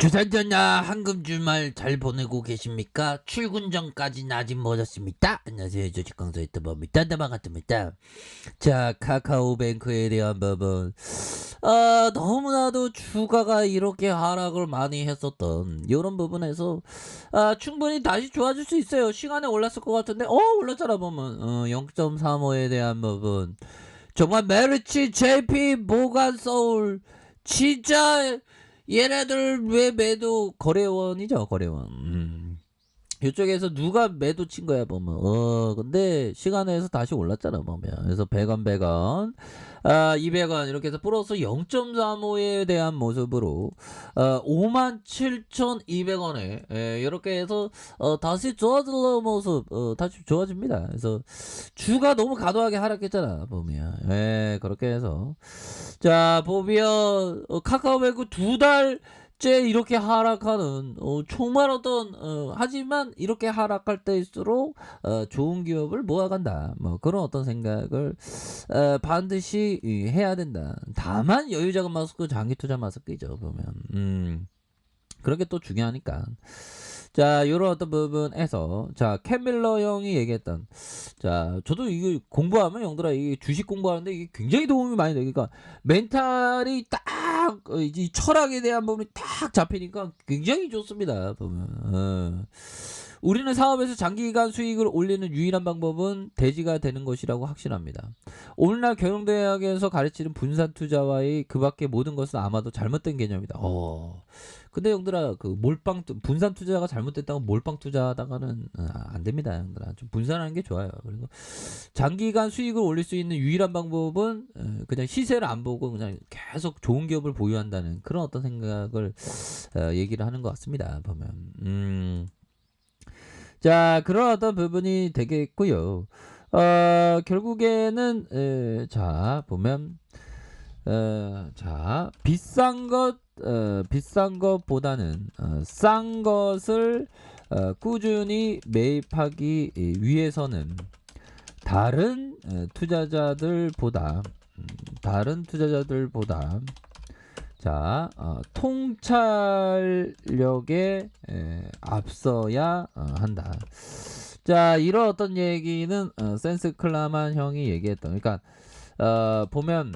주산전야 황금 주말 잘 보내고 계십니까? 출근 전까지는 아직 멀었습니다. 안녕하세요. 조직강사 유튜버입니다. 네, 반갑습니다. 자, 카카오뱅크에 대한 부분. 아, 너무나도 주가가 이렇게 하락을 많이 했었던 이런 부분에서 아, 충분히 다시 좋아질 수 있어요. 시간에 올랐을 것 같은데, 어, 올랐잖아, 보면. 어, 0.35에 대한 부분. 정말 메르치, JP, 모간, 서울. 진짜 얘네들 왜 매도 거래원이죠 거래원 음. 이쪽에서 누가 매도 친 거야 보면. 어 근데 시간에서 다시 올랐잖아 보면. 그래서 100원 100원. 아 200원. 이렇게 해서 플러스 0.35에 대한 모습으로 어 57,200원에 예, 이렇게 해서 어 다시 좋아지는 모습 어 다시 좋아집니다. 그래서 주가 너무 과도하게 하락했잖아 보면. 예 그렇게 해서. 자 보면 어, 카카오뱅크 두달 째 이렇게 하락하는 어, 정말 어떤 어, 하지만 이렇게 하락할 때일수록 어, 좋은 기업을 모아간다. 뭐 그런 어떤 생각을 어, 반드시 이, 해야 된다. 다만 여유자금 마스크 장기 투자 마스크이죠 보면. 음. 그런 게또 중요하니까 자, 요런 어떤 부분에서, 자, 캠밀러 형이 얘기했던, 자, 저도 이거 공부하면, 형들아, 이게 주식 공부하는데 이게 굉장히 도움이 많이 돼. 그러니까, 멘탈이 딱, 어, 이제 철학에 대한 부분이 딱 잡히니까 굉장히 좋습니다. 보면. 어. 우리는 사업에서 장기간 수익을 올리는 유일한 방법은 대지가 되는 것이라고 확신합니다. 오늘날 경영대학에서 가르치는 분산 투자와의 그 밖의 모든 것은 아마도 잘못된 개념이다. 어. 근데 형들아 그 몰빵 투- 분산 투자가 잘못됐다고 몰빵 투자하다가는 어, 안 됩니다, 형들아. 좀 분산하는 게 좋아요. 그리고 장기간 수익을 올릴 수 있는 유일한 방법은 어, 그냥 시세를 안 보고 그냥 계속 좋은 기업을 보유한다는 그런 어떤 생각을 어, 얘기를 하는 것 같습니다. 보면 음. 자 그런 어떤 부분이 되겠고요. 어 결국에는 에, 자 보면 어, 자 비싼 것 어, 비싼 것보다는 어, 싼 것을 어, 꾸준히 매입하기 위해서는 다른 어, 투자자들보다 음, 다른 투자자들보다 자 어, 통찰력에 에, 앞서야 어, 한다. 자 이런 어떤 얘기는 어, 센스 클라만 형이 얘기했던 그러니까 어, 보면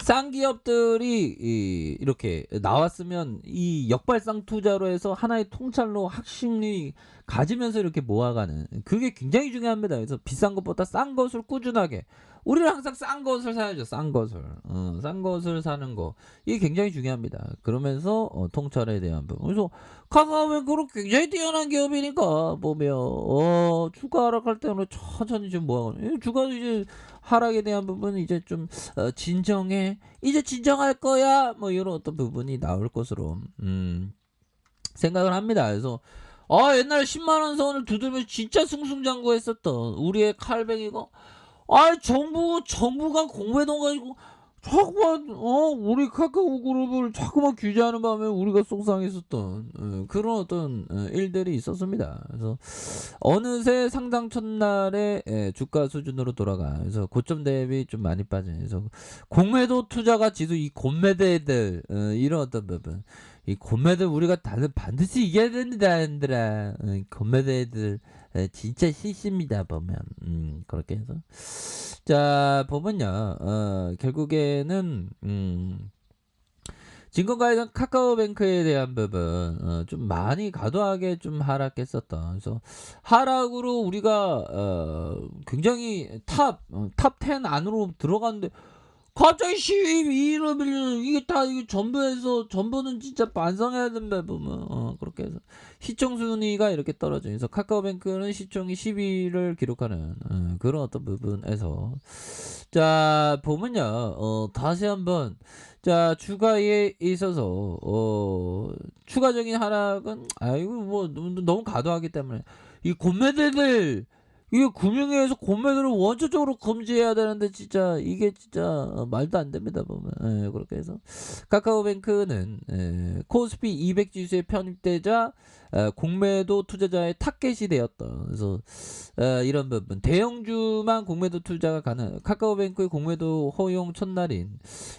싼 기업들이 이, 이렇게 나왔으면 이 역발상 투자로 해서 하나의 통찰로 확신이 가지면서 이렇게 모아가는 그게 굉장히 중요합니다. 그래서 비싼 것보다 싼 것을 꾸준하게 우리는 항상 싼 것을 사야죠. 싼 것을 어, 싼 것을 사는 거 이게 굉장히 중요합니다. 그러면서 어, 통찰에 대한 부분. 그래서 카카오뱅크는 굉장히 뛰어난 기업이니까 보면 어, 주가 하락할 때는 천천히 좀 모아가는 주가 이제 하락에 대한 부분은 이제 좀 어, 진정해 이제 진정할 거야 뭐 이런 어떤 부분이 나올 것으로 음, 생각을 합니다. 그래서 아 옛날 10만 원 선을 두들면 진짜 승승장구했었던 우리의 칼뱅이가 아 정부 정부가 공매동 가지고 자꾸만 어 우리 카카오 그룹을 자꾸만 규제하는 바람에 우리가 속상했었던 어, 그런 어떤 어, 일들이 있었습니다. 그래서 어느새 상장 첫날에 예, 주가 수준으로 돌아가. 그래서 고점 대비 좀 많이 빠진. 그래서 공매도 투자가 지수 이 공매대들 어, 이런 어떤 부분. 이 공매들 우리가 다들 반드시 이겨야 됩니다, 얘들아. 어, 이 공매대들 예, 진짜 싫습니다 보면. 음, 그렇게 해서. 자 보면요. 어, 결국에는 음, 증권가에는 카카오뱅크에 대한 부분 어, 좀 많이 과도하게 좀 하락했었던. 그래서 하락으로 우리가 어, 굉장히 탑 어, 탑10 안으로 들어갔는데 갑자기 12위로 밀리는 이게 다 이게 전부에서 전부는 진짜 반성해야 된다 보면. 어, 그렇게 해서. 시청 순위가 이렇게 떨어져. 그래서 카카오뱅크는 시청이 10위를 기록하는 어, 그런 어떤 부분에서. 자 보면요. 어, 다시 한번. 자 주가에 있어서 어, 추가적인 하락은 아이고 뭐 너무, 너무 과도하기 때문에. 이 고매대들 이게 금융위에서 공매도를 원초적으로 금지해야 되는데 진짜 이게 진짜 어, 말도 안 됩니다 보면 예, 그렇게 해서 카카오뱅크는 예, 코스피 200 지수에 편입되자 어, 공매도 투자자의 타겟이 되었다. 그래서 어, 이런 부분 대형주만 공매도 투자가 가능. 카카오뱅크의 공매도 허용 첫날인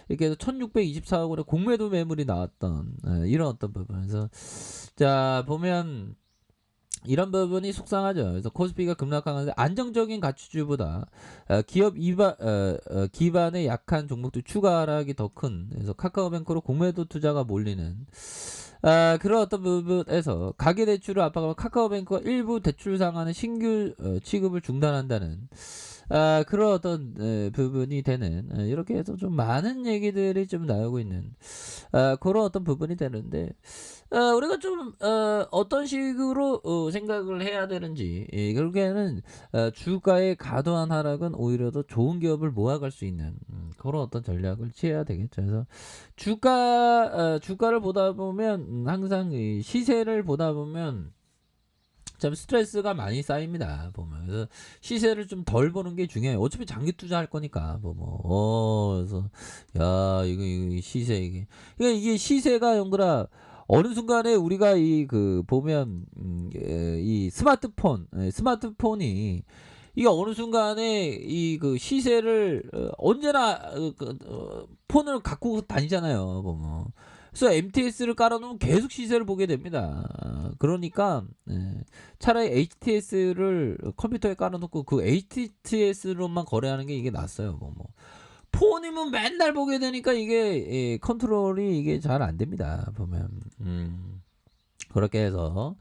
이렇게 해서 1,624억 원의 공매도 매물이 나왔던 예, 이런 어떤 부분에서 자 보면 이런 부분이 속상하죠. 그래서 코스피가 급락하는데 안정적인 가치주보다 어, 기업 이바, 어, 어, 기반의 약한 종목들 추가 하락이 더 큰. 그래서 카카오뱅크로 공매도 투자가 몰리는 아, 그런 어떤 부분에서 가계대출을 압박하면 카카오뱅크가 일부 대출 상한의 신규 어, 취급을 중단한다는 아, 그런 어떤 에, 부분이 되는 에, 이렇게 해서 좀 많은 얘기들이 좀 나오고 있는 아, 그런 어떤 부분이 되는데 어, 우리가 좀 어, 어떤 식으로 어, 생각을 해야 되는지 예, 결국에는 어, 주가의 과도한 하락은 오히려 더 좋은 기업을 모아갈 수 있는 음, 그런 어떤 전략을 취해야 되겠죠. 그래서 주가 어, 주가를 보다 보면 음, 항상 이 시세를 보다 보면 참 스트레스가 많이 쌓입니다. 보면 그래서 시세를 좀 덜 보는 게 중요해요. 어차피 장기 투자할 거니까 뭐 뭐. 어, 그래서 야 이거, 이거 시세 이게 이게 이게 시세가 형들아 어느 순간에 우리가 이 그 보면 음, 에, 이 스마트폰 에, 스마트폰이 이게 어느 순간에 이 그 시세를 어, 언제나 어, 그, 어, 폰을 갖고 다니잖아요. 보면. 그래서 MTS를 깔아놓으면 계속 시세를 보게 됩니다. 아, 그러니까 예, 차라리 HTS를 컴퓨터에 깔아놓고 그 HTS로만 거래하는 게 이게 낫어요. 뭐, 뭐. 폰이면 맨날 보게 되니까 이게 예, 컨트롤이 이게 잘 안 됩니다. 보면 음, 그렇게 해서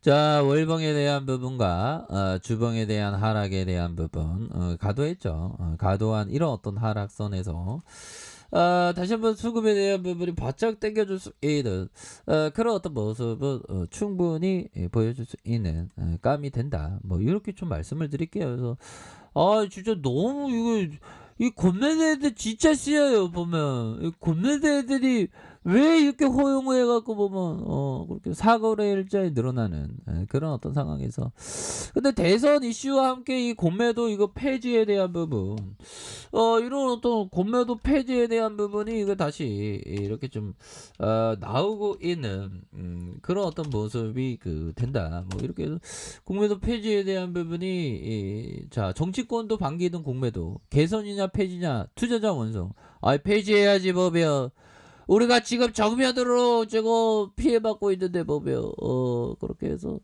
자 월봉에 대한 부분과 어, 주봉에 대한 하락에 대한 부분 어, 가도했죠. 어, 가도한 이런 어떤 하락선에서 어, 다시 한번 수급에 대한 부분이 바짝 당겨줄 수 있는 어, 그런 어떤 모습은 어, 충분히 예, 보여줄 수 있는 어, 감이 된다. 뭐 이렇게 좀 말씀을 드릴게요. 그래서 아 진짜 너무 이거 이 곤매대들 진짜 씨예요 보면 이 곤매대들이 왜 이렇게 허용을 해갖고 보면 어 그렇게 사거래 일자에 늘어나는 예, 그런 어떤 상황에서. 근데 대선 이슈와 함께 이 공매도 이거 폐지에 대한 부분. 어 이런 어떤 공매도 폐지에 대한 부분이 이거 다시 이렇게 좀 어, 나오고 있는 음, 그런 어떤 모습이 그 된다. 뭐 이렇게 공매도 폐지에 대한 부분이 이, 자 정치권도 반기던 공매도 개선이냐 폐지냐 투자자 원성. 아 폐지해야지 법이야 우리가 지금 정면으로 저거 피해받고 있는데 보면 어 그렇게 해서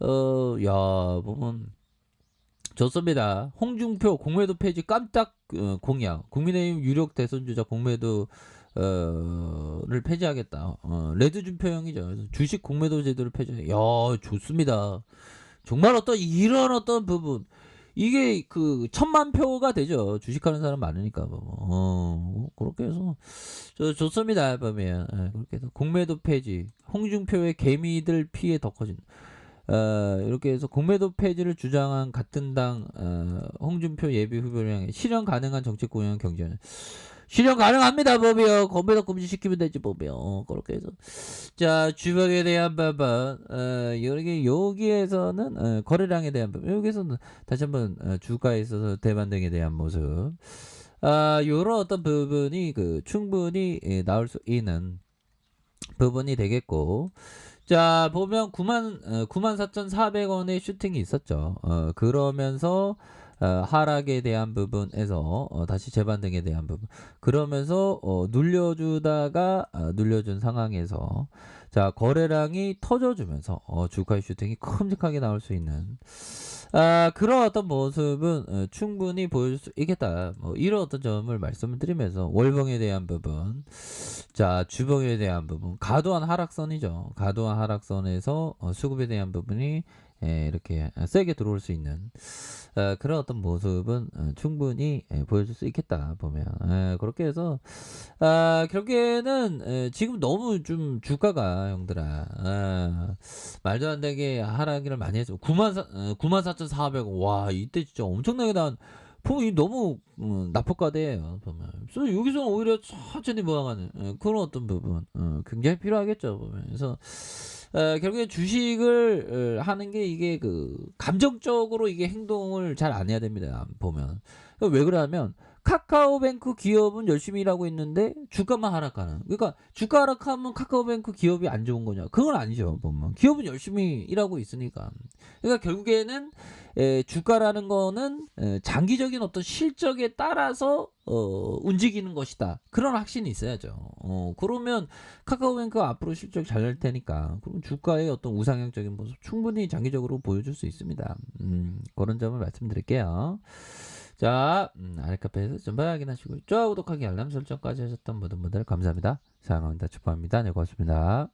어야 보면 좋습니다. 홍준표 공매도 폐지 깜짝 어, 공약. 국민의힘 유력 대선 주자 공매도 어를 폐지하겠다. 어, 레드 준표형이죠. 그래서 주식 공매도 제도를 폐지해. 야 좋습니다. 정말 어떤 이런 어떤 부분 이게 그 천만 표가 되죠. 주식하는 사람 많으니까 뭐. 어, 그렇게 해서 저 좋습니다. 보면 예, 그렇게 해서 공매도 폐지, 홍준표의 개미들 피해 더 커진. 어, 이렇게 해서 공매도 폐지를 주장한 같은 당 어, 홍준표 예비 후보를 향해 실현 가능한 정책 공약 경제는 실현 가능합니다 법이요 공매도 금지시키면 되지 법이요 어, 그렇게 해서. 자 주방에 대한 부분 어, 여기 여기에서는 어, 거래량에 대한 부분 여기서는 다시 한번 어, 주가에 있어서 대반등에 대한 모습. 아 요런 어떤 부분이 그 충분히 예, 나올 수 있는 부분이 되겠고. 자 보면 9만 어, 9만 4,400원의 슈팅이 있었죠. 어, 그러면서 어, 하락에 대한 부분에서 어, 다시 재반등에 대한 부분. 그러면서 어, 눌려주다가 어, 눌려준 상황에서 자 거래량이 터져주면서 어, 주가의 슈팅이 큼직하게 나올 수 있는. 아 그런 어떤 모습은 어, 충분히 보여줄 수 있겠다. 뭐 이런 어떤 점을 말씀을 드리면서 월봉에 대한 부분 자 주봉에 대한 부분. 과도한 하락선이죠. 과도한 하락선에서 어, 수급에 대한 부분이 예, 이렇게 세게 들어올 수 있는 어, 그런 어떤 모습은 어, 충분히 예, 보여줄 수 있겠다 보면. 예, 그렇게 해서 아, 결국에는 예, 지금 너무 좀 주가가 형들아 아, 말도 안 되게 하락을 많이 했어. 9만 사, 어, 9만 4,400원 와 이때 진짜 엄청나게 나온 보면 이 너무 음, 나포가대예요 보면. 그래서 여기서는 오히려 천천히 모아가는 예, 그런 어떤 부분 어, 굉장히 필요하겠죠 보면. 그래서 어, 결국에 주식을 어, 하는 게 이게 그 감정적으로 이게 행동을 잘 안 해야 됩니다. 보면 왜 그러냐면 카카오뱅크 기업은 열심히 일하고 있는데 주가만 하락하는. 그러니까 주가 하락하면 카카오뱅크 기업이 안 좋은 거냐? 그건 아니죠. 보면 기업은 열심히 일하고 있으니까. 그러니까 결국에는 에, 주가라는 거는 에, 장기적인 어떤 실적에 따라서 어, 움직이는 것이다. 그런 확신이 있어야죠. 어, 그러면 카카오뱅크가 앞으로 실적 잘 낼 테니까 그럼 주가의 어떤 우상향적인 모습 충분히 장기적으로 보여줄 수 있습니다. 음, 그런 점을 말씀드릴게요. 자, 음, 아래카페에서 전부 확인하시고 좋아요, 구독하기, 알람 설정까지 하셨던 모든 분들 감사합니다. 사랑합니다. 축복합니다. 네, 고맙습니다.